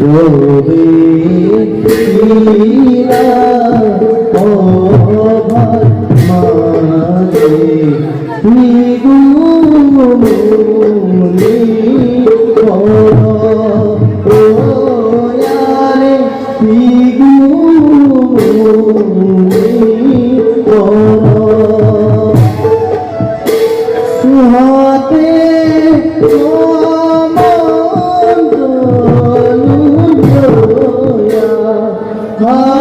রবে লীলা অভার মাঝে নিগুমনি Oh.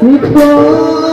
সেনাপতি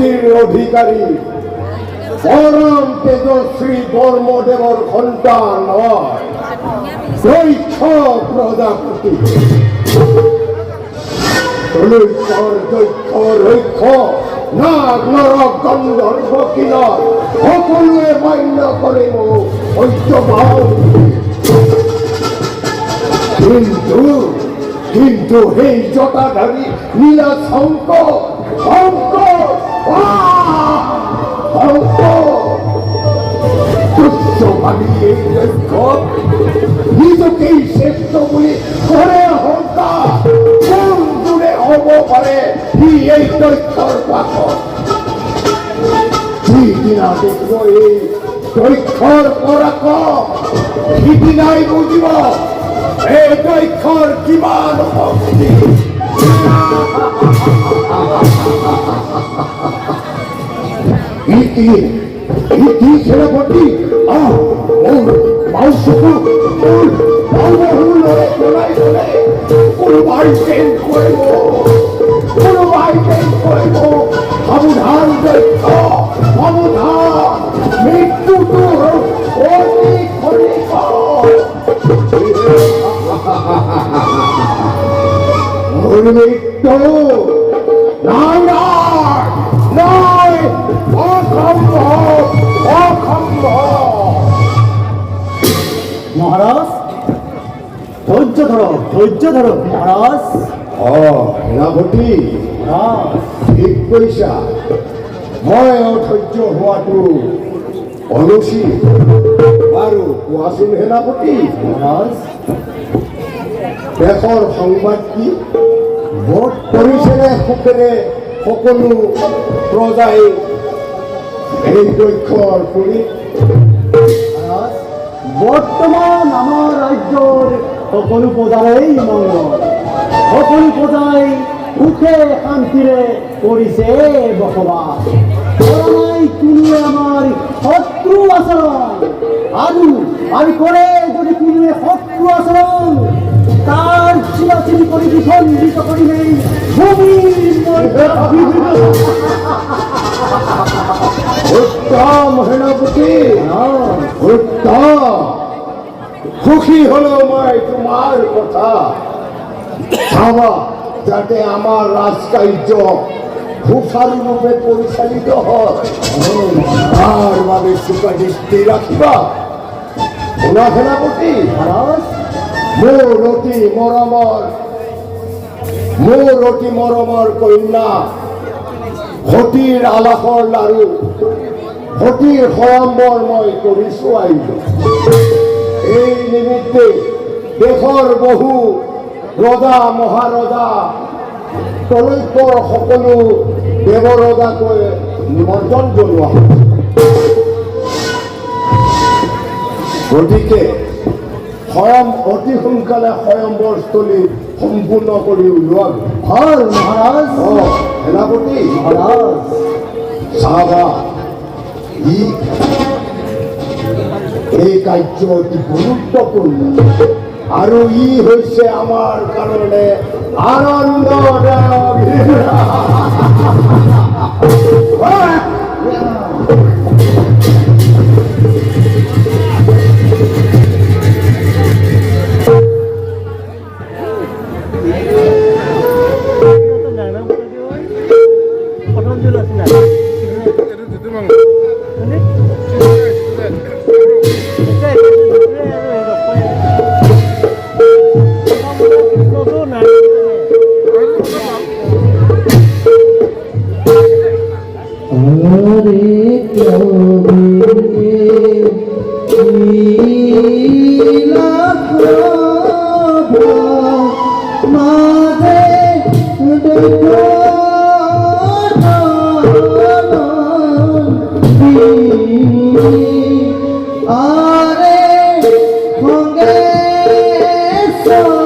সৃষ্টির অধিকারী। পরম তেজশ্রী ধর্মদেবর সন্তান প্রজাপতি। কিনর সকলোৱে মান্য কৰে মোক সত্যভাৱ কিন্তু কিন্তু সেই জটাধাৰী নীলা শংকৰ শংকৰ আহ! শংকৰ তুচ্ছ ভাবি এই লক্ষ্যত নিজকেই শ্ৰেষ্ঠ বুলি কৰে অহংকাৰ কোন দূৰে হ'ব পাৰে সি এই দক্ষৰ পাছত সিদিনা দেখিব এই দক্ষৰ পৰাক্ৰম সিদিনাই বুজিব এই দক্ষৰ কিমান শক্তি ইতি ইতি সেনাপতি আহ মোর মাউসুকু মোর বাহুহুল লড়ে কোনায় কোনে কোন বাড়িতে করব কোন বাড়িতে করব সাবধান দৈত্য সাবধান মৃত্যু তোর অতি ক্ষণিক মৃত্যু ধৈর্য ধরো মহারাজ। অ ঠিক কৈছা। মই অধৈৰ্য হোৱাটো অনুচিত বাৰু কোৱাচোন সেনাপতি মহারাজ দেশৰ সংবাদ কি? ভোট কৰিছেনে সুখেৰে সকলো প্ৰজাই? এই দক্ষৰ কৰি। মহারাজ বর্তমান আমার রাজ্যর সকল প্রজারেই মঙ্গল সকল প্রজাই সুখে শান্তিৰে কৰিছে বসবাস। নাই কোনো আমাৰ শত্ৰু আচৰণ আৰু আমি কৰে যদি কোনোৱে শত্ৰু আচৰণ তাৰ চিৰাচিৰি কৰি বিখণ্ডিত ভূমিৰ মৰ্যাদা। উত্তম সেনাপতি মহাৰাজ, উত্তম। সুখী হলো মই তোমাৰ কথা। চাবা যাতে আমাৰ ৰাজকাৰ্য সুচাৰুৰূপে পৰিচালিত হয়। তাৰ বাবে চোকা দৃষ্টি ৰাখিবা সেনাপতি মোৰ অতি মৰমৰ মোৰ অতি মৰমৰ কন্যা সতীৰ আলাসৰ লাৰু সতীৰ সয়ম্বৰ মই কৰিছো আহিলো নিমিত্তে দেশৰ বহু ৰজা মহাৰজা তলৈকৰ সকলো দেৱৰজাকৈ নিমন্ত্ৰণ জনোৱা হৈছে। গতিকে স্বয়ং অতি সোনকালে স্বয়ম্বৰস্থলী সম্পূৰ্ণ কৰি ওলোৱা ভালো মহাৰাজ। সেনাপতি। মহাৰাজ। চাবা ই এই কাৰ্য অতি গুৰুত্বপূৰ্ণ আৰু ই হৈছে আমাৰ কাৰণে আনন্দদায়ক Yesus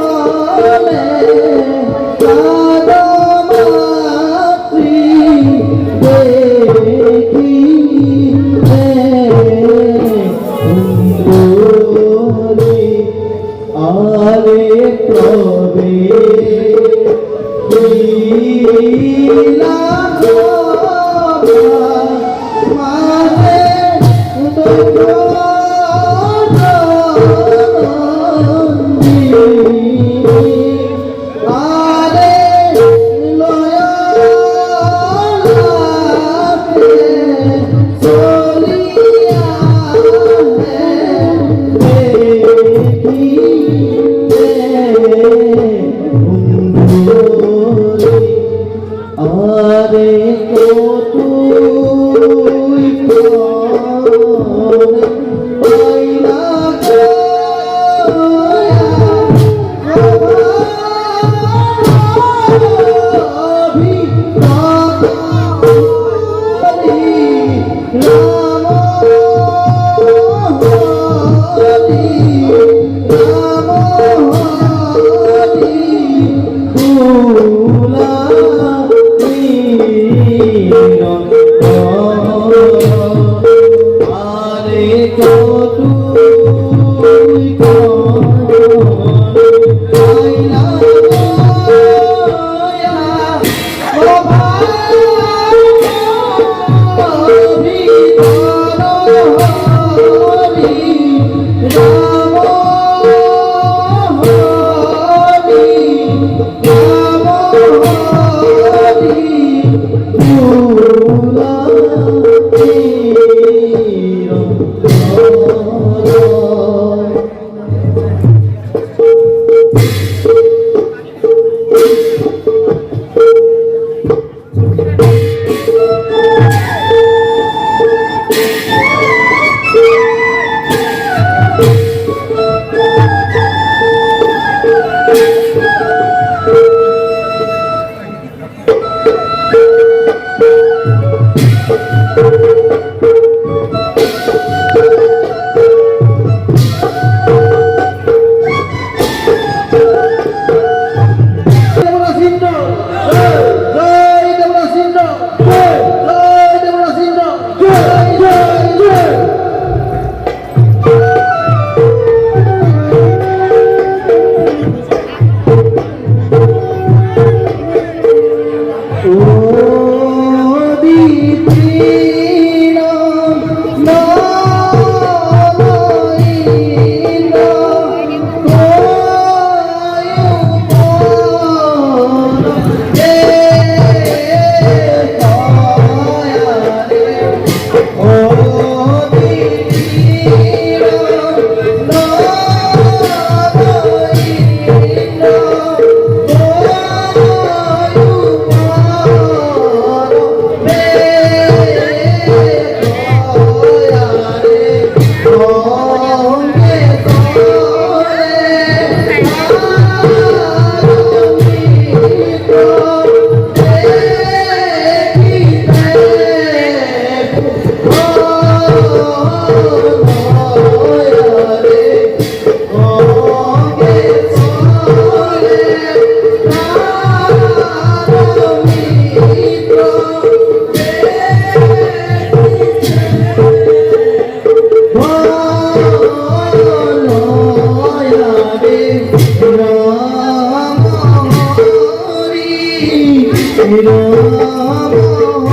રામ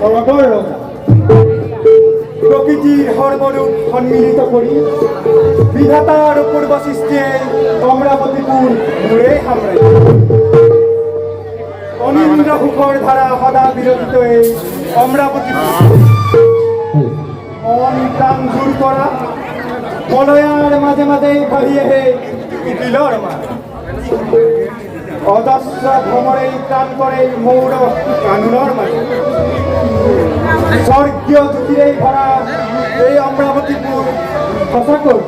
ভৰতৰ ৰজা প্ৰকৃতিৰ সৰ্বৰূপ সন্মিলিত কৰি বিধাতা আৰু পূৰ্ব সৃষ্টিয়ে অমৰাৱতীপুৰ মোৰে সাম্ৰাজ্য অনিন্দ্ৰ সুখৰ ধাৰা সদা বিৰতিত এই অমৰাৱতীপুৰ মন প্ৰাণ দূৰ কৰা মলয়াৰ মাজে মাজে বাঢ়ি আহে বিলৰ মাত অজস্র ভ্রমণেই প্রাণ করে মৌর কানুনের মাঝে স্বর্গীয় জ্যোতিরেই ভরা এই অমরাবতীপুর। সঁচাকৈ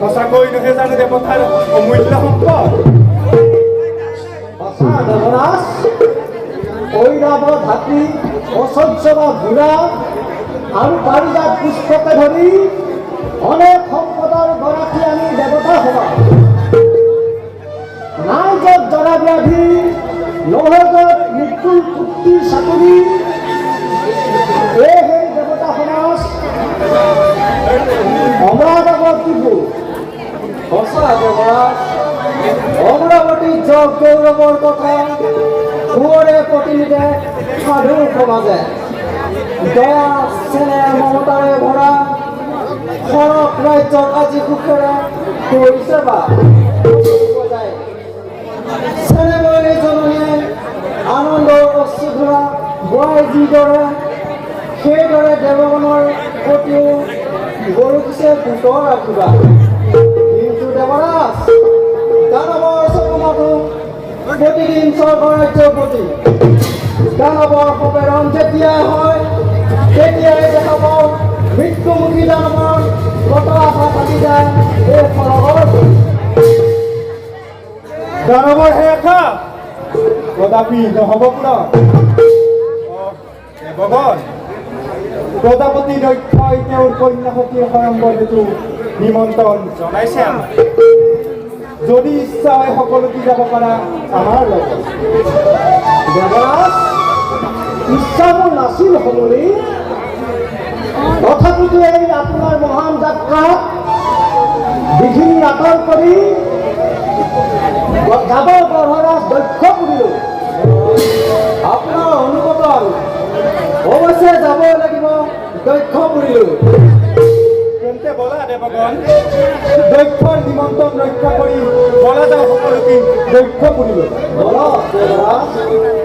সঁচাকৈ নহয় জানো দেৱতাৰ অমূল্য সম্পদ। ঐরাব ধাত্রী অসহ্য বা ঘোড়া আৰু পাৰিজাত পুষ্পকে ধৰি অনেক সম্পদৰ গৰাকী আমি দেৱতা হ'বা। নাই য'ত জৰা ব্যাধি নহয় য'ত মৃত্যুৰ পুক্তিৰ চাকৰি এই সেই দেৱতা সমাজ অমৰাৱতীপুৰ সঁচা দেৱৰাজ অমরাবতীর যোগ গৌরবর কথা কুঁৱৰে প্ৰতিনিধে সাধু সমাজে। দয়া, চেনেহ, মমতাৰে ভৰা সৰক ৰাজ্যত আজি সুখেৰে কৰিছে বা চেনেমৰে জননীয়ে আনন্দৰ অশ্ৰুধৰা বোৱাই যিদৰে, সেইদৰে দেৱগণৰ প্ৰতিও গৰুকিছে ভূতৰ আশীৰ্বাদ কিন্তু দেৱৰাজ, দানৱৰ চকুমাতো প্ৰতিদিন স্বৰ্গ ৰাজ্যৰ প্ৰতি। দানৱৰ সপেৰণ যেতিয়াই হয়, তেতিয়াই দেখা পাওঁ মৃত্যুমুখী দানৱৰ দানৱৰ শেষা কদাপি নহ'ব পুনৰ দক্ষই তেওঁৰ কন্যা সতীৰ হেতু নিমন্ত্ৰণ জনাইছে যদি ইচ্ছা হয় সকলোকে যাব পাৰা আমাৰ লগত ইচ্ছা মোৰ নাছিল সমলি এই আপোনাৰ মহান যাত্ৰাত বিঘিনি আঁতৰ কৰি যাব বৰহৰাজ দক্ষ কৰিলোঁ আপোনাৰ অনুমোদন অৱশ্যে যাবই লাগিব দক্ষ কৰিলোঁ তেন্তে বলা দেৱগণ দক্ষৰ নিমন্ত্ৰণ ৰক্ষা কৰি বলা যাওঁ সকলোকে দক্ষ বলক দেৱৰাজ।